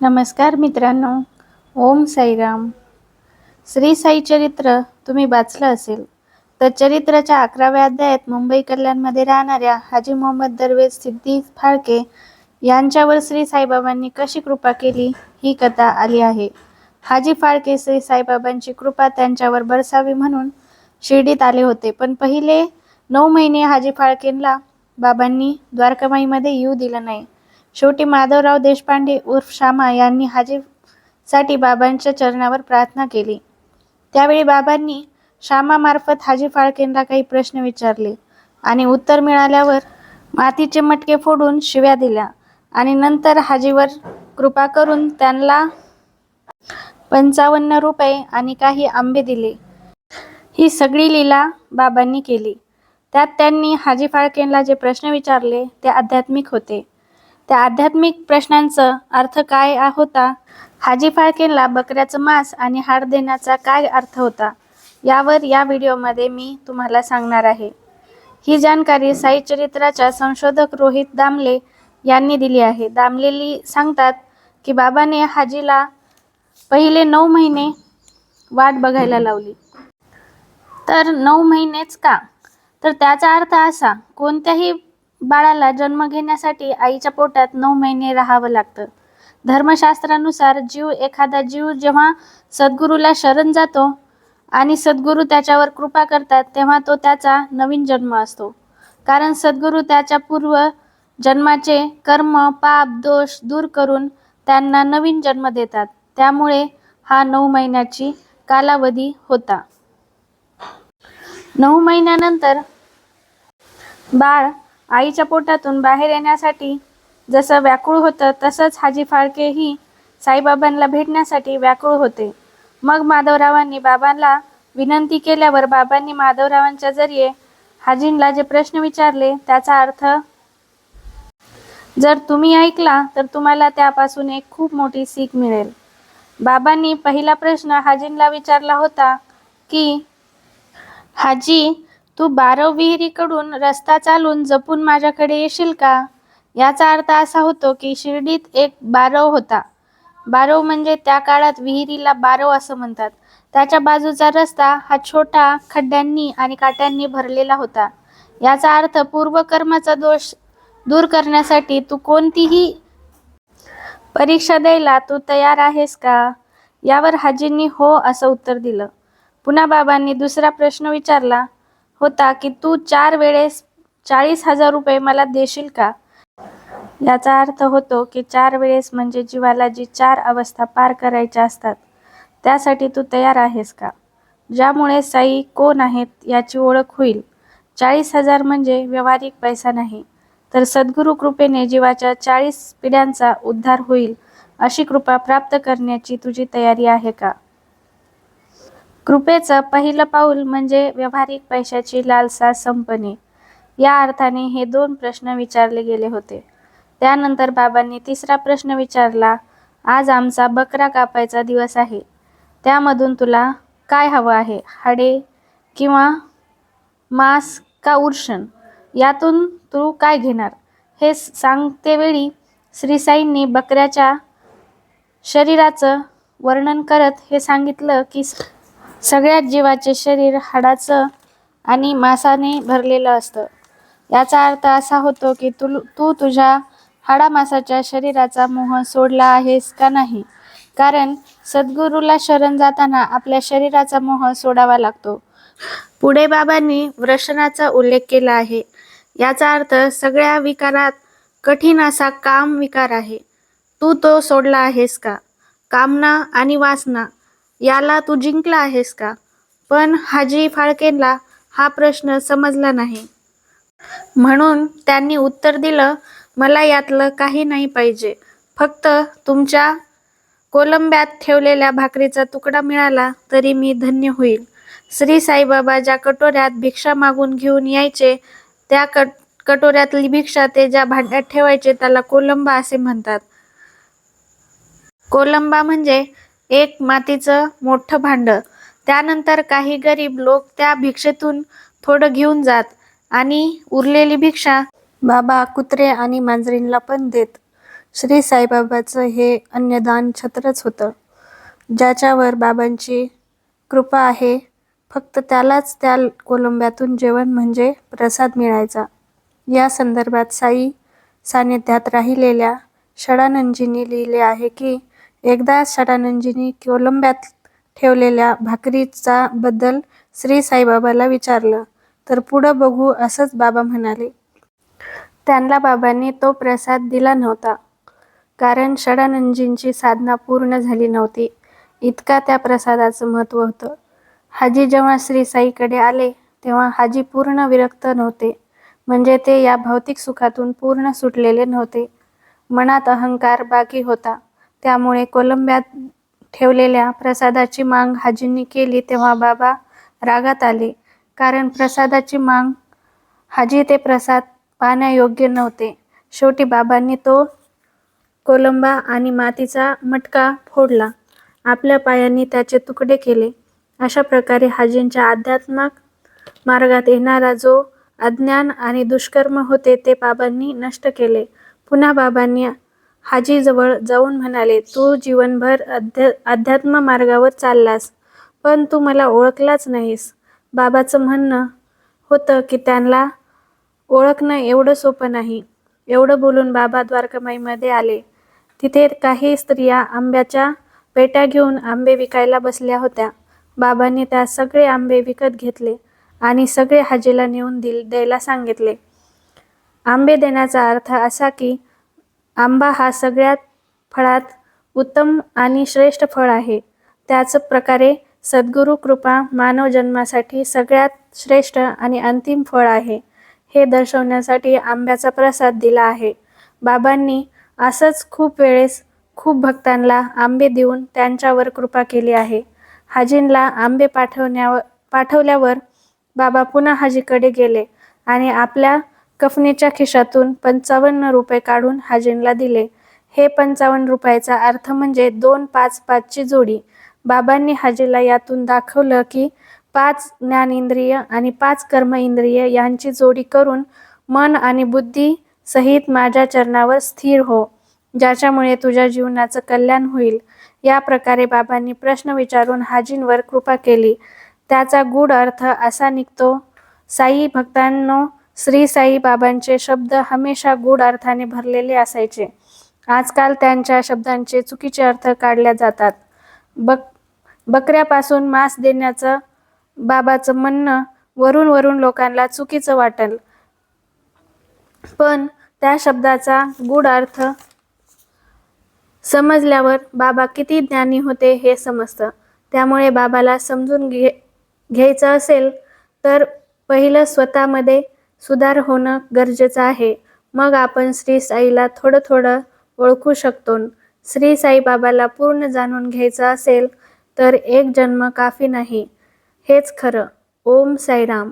नमस्कार मित्रांनो ओम साईराम. श्री साई चरित्र तुम्ही वाचलं असेल तर चरित्राच्या अकराव्या अध्यायात मुंबई कल्याणमध्ये राहणाऱ्या हाजी मोहम्मद दरवेज सिद्धी फाळके यांच्यावर श्री साईबाबांनी कशी कृपा केली ही कथा आली आहे. हाजी फाळके श्री साईबाबांची कृपा त्यांच्यावर बरसावी म्हणून शिर्डीत आले होते पण पहिले नऊ महिने हाजी फाळकेंना बाबांनी द्वारकामाईमध्ये येऊ दिलं नाही. शेवटी माधवराव देशपांडे उर्फ शामा यांनी हाजीसाठी बाबांच्या चरणावर प्रार्थना केली. त्यावेळी बाबांनी श्यामामार्फत हाजी फाळकेंना काही प्रश्न विचारले आणि उत्तर मिळाल्यावर मातीचे मटके फोडून शिव्या दिल्या आणि नंतर हाजीवर कृपा करून त्यांना पंचावन्न रुपये आणि काही आंबे दिले. ही सगळी लीला बाबांनी केली. त्यात त्यांनी हाजी फाळकेंना जे प्रश्न विचारले ते आध्यात्मिक होते. त्या आध्यात्मिक प्रश्नांचा अर्थ काय होता? हाजी फाळकेंना बकऱ्याचं मांस आणि हाड देण्याचा काय अर्थ होता? यावर या व्हिडिओमध्ये मी तुम्हाला सांगणार आहे. ही जानकारी साई चरित्राच्या संशोधक रोहित दामले यांनी दिली आहे. दामलेली सांगतात की बाबाने हाजीला पहिले नऊ महिने वाट बघायला लावली. तर नऊ महिनेच का? तर त्याचा अर्थ असा कोणत्याही बाळाला जन्म घेण्यासाठी आईच्या पोटात नऊ महिने राहावं लागतं. धर्मशास्त्रानुसार जीव एखादा जीव जेव्हा सद्गुरूला शरण जातो आणि सद्गुरू त्याच्यावर कृपा करतात तेव्हा तो त्याचा नवीन जन्म असतो. कारण सद्गुरू त्याच्या पूर्व जन्माचे कर्म पाप दोष दूर करून त्यांना नवीन जन्म देतात. त्यामुळे हा नऊ महिन्याची कालावधी होता. नऊ महिन्यानंतर बाळ आईच्या पोटातून बाहेर येण्यासाठी जसं व्याकुळ होतं तसंच हाजी फाळकेही साईबाबांना भेटण्यासाठी व्याकुळ होते. मग माधवरावांनी बाबांना विनंती केल्यावर बाबांनी माधवरावांच्या जरिये हाजींला जे प्रश्न विचारले त्याचा अर्थ जर तुम्ही ऐकला तर तुम्हाला त्यापासून एक खूप मोठी सीख मिळेल. बाबांनी पहिला प्रश्न हाजींना विचारला होता की हाजी तू बारव विहिरीकडून रस्ता चालून जपून माझ्याकडे येशील का? याचा अर्थ असा होतो की शिर्डीत एक बारव होता. बारव म्हणजे त्या काळात विहिरीला बारव असं म्हणतात. त्याच्या बाजूचा रस्ता हा छोटा खड्ड्यांनी आणि काट्यांनी भरलेला होता. याचा अर्थ पूर्वकर्माचा दोष दूर करण्यासाठी तू कोणतीही परीक्षा द्यायला तू तयार आहेस का? यावर हाजींनी हो असं उत्तर दिलं. पुन्हा बाबांनी दुसरा प्रश्न विचारला होता की तू चार वेळेस चाळीस हजार रुपये मला देशील का? याचा अर्थ होतो की चार वेळेस म्हणजे जीवाला जी चार अवस्था पार करायच्या असतात त्यासाठी तू तयार आहेस का? ज्यामुळे साई कोण आहेत याची ओळख होईल. चाळीस हजार म्हणजे व्यावहारिक पैसा नाही तर सद्गुरू कृपेने जीवाच्या चाळीस पिढ्यांचा उद्धार होईल अशी कृपा प्राप्त करण्याची तुझी तयारी आहे का? कृपेचं पहिलं पाऊल म्हणजे व्यावहारिक पैशाची लालसा संपणे. या अर्थाने हे दोन प्रश्न विचारले गेले होते. त्यानंतर बाबांनी तिसरा प्रश्न विचारला आज आमचा बकरा कापायचा दिवस आहे. त्यामधून तुला काय हवं आहे? हाडे किंवा मांस का उर्षण? यातून तू काय घेणार? हे सांगतेवेळी श्रीसाईंनी बकऱ्याच्या शरीराचं वर्णन करत हे सांगितलं की सगळ्यात जीवाचे शरीर हाडाचं आणि मांसाने भरलेलं असतं. याचा अर्थ असा होतो की तू तू तुझ्या हाडामासाच्या शरीराचा मोह सोडला आहेस का नाही? कारण सद्गुरूला शरण जाताना आपल्या शरीराचा मोह सोडावा लागतो. पुढे बाबांनी व्रषणाचा उल्लेख केला आहे. याचा अर्थ सगळ्या विकारात कठीण असा काम विकार आहे. तू तो सोडला आहेस का? कामना आणि वासना याला तू जिंकला आहेस का? पण हाजी फाळकेंना हा प्रश्न समजला नाही. म्हणून त्यांनी उत्तर दिलं मला यातलं काही नाही पाहिजे. फक्त तुमच्या कोलंब्यात ठेवलेल्या भाकरीचा तुकडा मिळाला तरी मी धन्य होईल. श्री साईबाबा ज्या कटोऱ्यात भिक्षा मागून घेऊन यायचे. त्या कट कटोऱ्यातली भिक्षा ते ज्या भांड्यात ठेवायचे त्याला कोलंबा असे म्हणतात. कोलंबा म्हणजे एक मातीचं मोठं भांड. त्यानंतर काही गरीब लोक त्या भिक्षेतून थोडं घेऊन जात आणि उरलेली भिक्षा बाबा कुत्रे आणि मांजरींना पण देत. श्री साईबाबाचं हे अन्नदान छत्रच होतं. ज्याच्यावर बाबांची कृपा आहे फक्त त्यालाच त्या कोलंब्यातून जेवण म्हणजे प्रसाद मिळायचा. या संदर्भात साई सान्निध्यात राहिलेल्या षडानंदजींनी लिहिले आहे की एकदा षडानंदजींनी कोलंब्यात ठेवलेल्या भाकरीचा बद्दल श्री साईबाबाला विचारलं तर पुढं बघू असंच बाबा म्हणाले. त्यांना बाबांनी तो प्रसाद दिला नव्हता कारण षडानंदजींची साधना पूर्ण झाली नव्हती. इतका त्या प्रसादाचं महत्त्व होतं. हाजी जेव्हा श्री साईकडे आले तेव्हा हाजी पूर्ण विरक्त नव्हते. म्हणजे ते या भौतिक सुखातून पूर्ण सुटलेले नव्हते. मनात अहंकार बाकी होता. त्यामुळे कोलंब्यात ठेवलेल्या प्रसादाची माग हाजींनी केली तेव्हा बाबा रागात आले. कारण प्रसादाची माग हाजी ते प्रसाद पाहण्यायोग्य नव्हते. शेवटी बाबांनी तो कोलंबा आणि मातीचा मटका फोडला. आपल्या पायांनी त्याचे तुकडे केले. अशा प्रकारे हाजींच्या आध्यात्मिक मार्गात येणारा जो अज्ञान आणि दुष्कर्म होते ते बाबांनी नष्ट केले. पुन्हा बाबांनी हाजीजवळ जाऊन म्हणाले तू जीवनभर अध्या अध्यात्म मार्गावर चाललास पण तू मला ओळखलाच नाहीस. बाबाचं म्हणणं होतं की त्यांना ओळखणं एवढं सोपं नाही. एवढं बोलून बाबा द्वारकामाईमध्ये आले. तिथे काही स्त्रिया आंब्याच्या पेट्या घेऊन आंबे विकायला बसल्या होत्या. बाबांनी त्या सगळे आंबे विकत घेतले आणि सगळे हाजीला नेऊन दिल द्यायला सांगितले. आंबे देण्याचा अर्थ असा की आंबा हा सगळ्यात फळात उत्तम आणि श्रेष्ठ फळ आहे. त्याच प्रकारे सद्गुरू कृपा मानव जन्मासाठी सगळ्यात श्रेष्ठ आणि अंतिम फळ आहे. हे दर्शवण्यासाठी आंब्याचा प्रसाद दिला आहे. बाबांनी असंच खूप वेळेस खूप भक्तांना आंबे देऊन त्यांच्यावर कृपा केली आहे. हाजींला आंबे पाठवण्यावर पाठवल्यावर बाबा पुन्हा हाजीकडे गेले आणि आपल्या कफनीच्या खिशातून पंचावन्न रुपये काढून हाजींला दिले. हे पंचावन्न रुपयाचा अर्थ म्हणजे दोन पाच पाचची जोडी. बाबांनी हाजीला यातून दाखवलं की पाच ज्ञानेंद्रिय आणि पाच कर्म इंद्रिय यांची जोडी करून मन आणि बुद्धी सहित माझ्या चरणावर स्थिर हो ज्याच्यामुळे तुझ्या जीवनाचं कल्याण होईल. या प्रकारे बाबांनी प्रश्न विचारून हाजींवर कृपा केली. त्याचा गूढ अर्थ असा निघतो साई भक्तांनो श्री साई बाबांचे शब्द हमेशा गूढ अर्थाने भरलेले असायचे. आजकाल त्यांच्या शब्दांचे चुकीचे अर्थ काढल्या जातात. बक बकऱ्यापासून मांस देण्याचं बाबाचं म्हणणं वरून वरून लोकांना चुकीचं वाटेल. पण त्या शब्दाचा गूढ अर्थ समजल्यावर बाबा किती ज्ञानी होते हे समजतं. त्यामुळे बाबाला समजून घे घ्यायचं असेल तर पहिलं स्वतःमध्ये सुधार होणं गरजेचं आहे. मग आपण श्री साईला थोडं थोडं ओळखू शकतो. श्री साईबाबाला पूर्ण जाणून घ्यायचं असेल तर एक जन्म काफी नाही. हेच खरं. ओम साईराम.